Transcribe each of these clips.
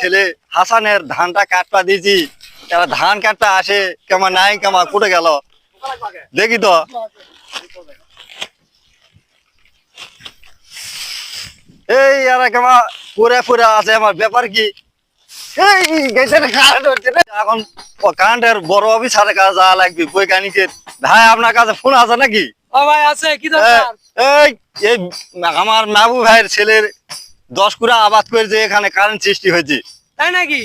ছেলে হাসানের ধানটা কাটপা দিয়েছি। এবার ধান কাটতে আসে কেমন নাই কেমন কুটে গেল। দেখি তো। এই এরা কেমন পুরে পুরে আছে আমার ব্যাপার কি? এই কারেন্ট হচ্ছে না। এখন কারেন্টের বড় অফিসারের কাছে যাওয়া লাগবে বৈজ্ঞানিকের ভাই আপনার কাছে ফোন আছে নাকি? ও ভাই আছে। কি এই দরকার এই এই আমার মাহবু ভাইয়ের ছেলের দশ কুড়া আবাদ করে যে এখানে কারেন্ট সৃষ্টি হয়েছে। তাই নাকি?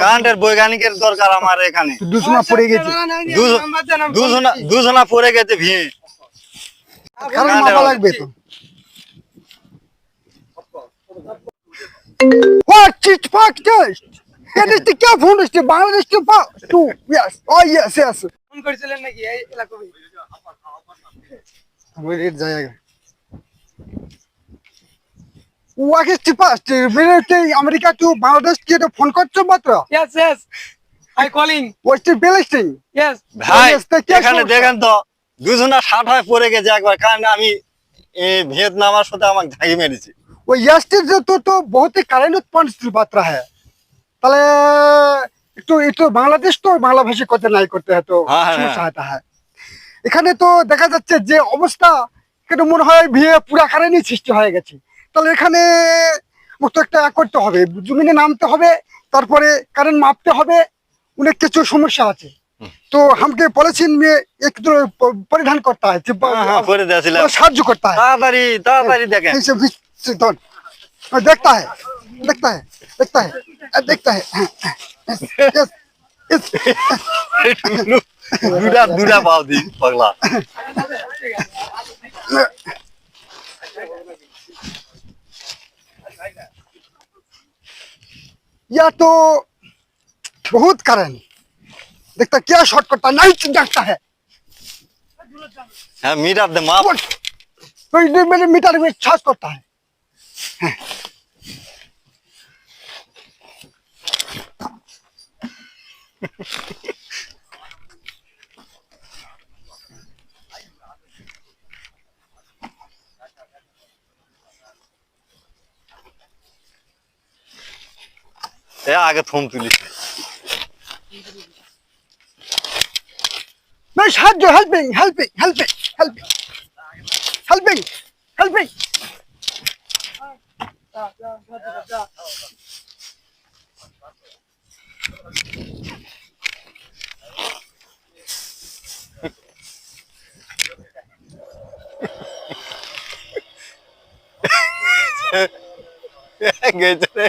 কারেন্টের বৈজ্ঞানিকের দরকার আমার এখানে। দুজনা পড়ে গেছে। দুজনা পড়ে গেছে ভিড়। Phone is the past? मेरे से अमेरिका to बांग्लादेश के तो फोन করছো মাত্র yes yes I calling What's the ballasting? Yes ভাই yes, তা কে এখানে সমস্যা? দেখেন তো দুজনা ষাট হয়ে পড়ে গেছে একবার কারণ আমি ভিয়েতনামার সাথে আমাকে ঝাঁকি মেরেছি वो यस्टर जो तो तो बहुत ही কারেন্ট উৎপন্ন মাত্রা है তাহলে একটু একটু বাংলাদেশ তো বাংলা ভাষী করতে নাই করতে হয় তো হ্যাঁ, হ্যাঁ, সমস্যা হতে হয় এখানে তো দেখা যাচ্ছে যে অবস্থা এখানে মনে হয় বিয়ে পুরা কারেন্টই সৃষ্টি হয়ে গেছে তাহলে এখানে মতো একটা করতে হবে জমিনে নামতে হবে তারপরে কারেন্ট মাপতে হবে অনেক কিছু সমস্যা আছে তো আমাকে পলিথিন নিয়ে একটু প- পরিধান করতে হয় যে হ্যাঁ, হ্যাঁ, করে দিয়েছিলাম সাহায্য করতে হয় তাড়াতাড়ি তাড়াতাড়ি দেখেন ऐसे बीच से दौड़ और देखता है देखता है देखता है अ, देखता है हाँ, हाँ, yes, yes, yes. দুটা দুটা পাও দি পাগলা या तो बहुत कारण। देखता क्या शॉट करता नहीं तो जाता है। हाँ, मीटर दे माप तो इधर मेरे मीटर में छास करता है। हाँ। এ আগে থম তুলিস। ভাই সাহায্য helping helping helping helping helping helping গেছে